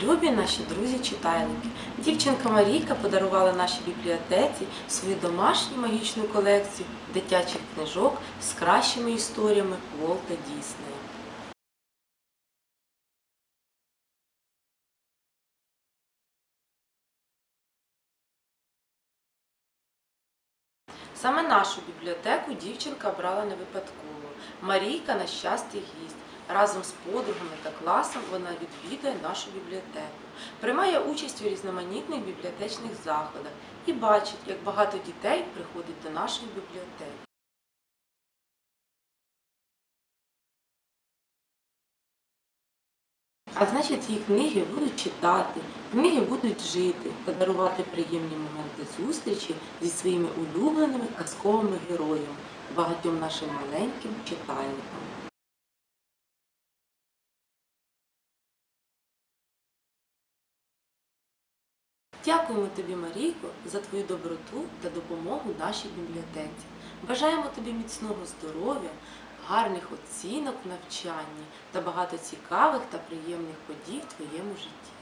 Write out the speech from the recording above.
Любі наші друзі-читайлики, дівчинка Марійка подарувала нашій бібліотеці свою домашню магічну колекцію дитячих книжок з кращими історіями Волта Діснея. Саме нашу бібліотеку дівчинка брала не випадково. Марійка на щастя гість. Разом з подругами та класом вона відвідує нашу бібліотеку, приймає участь у різноманітних бібліотечних заходах і бачить, як багато дітей приходить до нашої бібліотеки. А значить, її книги будуть читати, книги будуть жити та дарувати приємні моменти зустрічі зі своїми улюбленими казковими героями, багатьом нашим маленьким читальникам. Дякуємо тобі, Марійко, за твою доброту та допомогу нашій бібліотеці. Бажаємо тобі міцного здоров'я, гарних оцінок в навчанні та багато цікавих та приємних подій в твоєму житті.